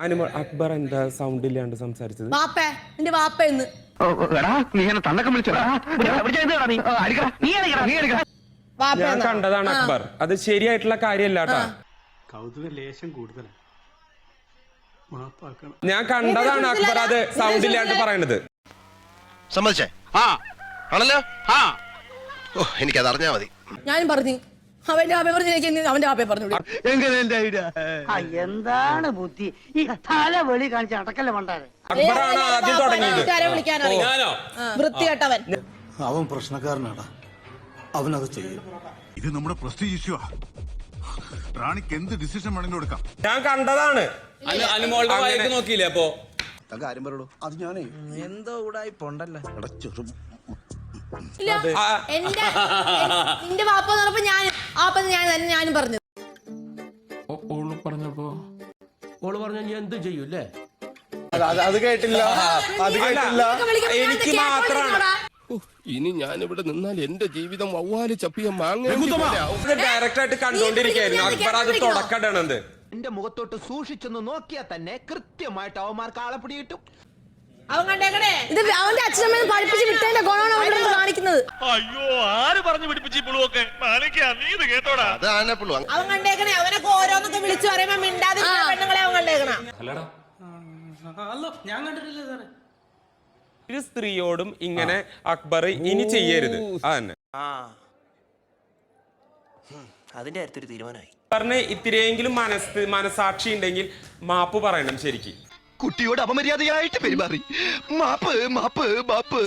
അനുമോൾ അക്ബർ എന്താ സൗണ്ട് ഇല്ലാണ്ട് സംസാരിച്ചത്? വാപ്പേ നിന്റെ എന്ന് ഞാൻ കണ്ടതാണ് അക്ബർ. അത് ശരിയായിട്ടുള്ള കാര്യമല്ല കേട്ടാ. കൗതുക ലേശം കൂടുതലാണ് ഞാൻ കണ്ടതാണ് അക്ബർ അത് സൗണ്ട് ഇല്ലാണ്ട് പറയണത്. സമ്മതിച്ചേ? ആ ആണല്ലോ? ആ. ഓ എനിക്കത് അറിഞ്ഞാ മതി. ഞാനും പറഞ്ഞു. അവന്റെ ആപ്പേ പറഞ്ഞു അവന്റെ ആപ്പേ പറഞ്ഞു ആ, എന്താണ് ബുദ്ധി? ഈ തല വെളി കാണിച്ച് അടക്കല്ല മണ്ടാരെ വൃത്തികെട്ടവൻ. അവൻ പ്രശ്നക്കാരനാടാ. അവനത് ചെയ്യും. ഇത് നമ്മുടെ പ്രസ്റ്റീജ് ഇഷ്യൂ റാണിക്ക് എന്ത് ഡിസിഷൻ വേണമെങ്കിലും എടുക്കാം. ഞാൻ കണ്ടതാണ്. അനുമോളുടെ വായിക്ക് നോക്കിയില്ലേ അപ്പോ? കാര്യം പറയുള്ളൂ അത് ഞാനേ. ഇല്ല ആ, എന്റെ നിന്റെ വാപ്പ എന്ന് പറഞ്ഞപ്പോ ഞാൻ ഞാൻ തന്നെ ഞാനും പറഞ്ഞത്. ഓൾ പറഞ്ഞപ്പോ? ഓൾ പറഞ്ഞ ഞാൻ എന്തും ചെയ്യൂല്ലേ അത് കേട്ടില്ല. അത് കേട്ടില്ല. എനിക്ക് മാത്രമാണ് ഇനി ഞാൻ ഇവിടെ നിന്നാൽ എന്റെ ജീവിതം വവ്വാൽ ചപ്പിയ മാങ്ങ ഡയറക്റ്റ് ആയിട്ട് കണ്ടോണ്ടിരിക്കായിരുന്നു അക്ബർ അത് തുടക്കടണത് എന്റെ മുഖത്തോട്ട് സൂക്ഷിച്ചെന്ന് നോക്കിയാൽ തന്നെ കൃത്യമായിട്ട് അവന്മാർക്ക് ആളെപ്പിടി കിട്ടും അവൻ കണ്ടേക്കണേ. ഇത് അവന്റെ അച്ഛനമ്മ പഠിപ്പിച്ച് വിട്ടതിന്റെ ഗുണമാണ് അവന്റെ ഇത് കേട്ടോടാ. അത് ആനപ്പുള്ളൂ അവൻ കണ്ടേക്കണേ അവനൊക്കെ ഓരോന്നൊക്കെ വിളിച്ചു പറയുമ്പോ മിണ്ടാതെ പെണ്ണുങ്ങളെ അവൻ കണ്ടേക്കണ. ഒരു സ്ത്രീയോടും ഇങ്ങനെ അക്ബർ ഇനി ചെയ്യരുത്. അതന്നെ അതിന്റെ അടുത്തൊരു തീരുമാനമായി. പറഞ്ഞ ഇത്തിരിയെങ്കിലും മനസ് മനസാക്ഷി ഉണ്ടെങ്കിൽ മാപ്പ് പറയണം ശരിക്കും. കുട്ടിയോട് അപമര്യാദയായിട്ട് പെരുമാറി. മാപ്പ് മാപ്പ് മാപ്പ്.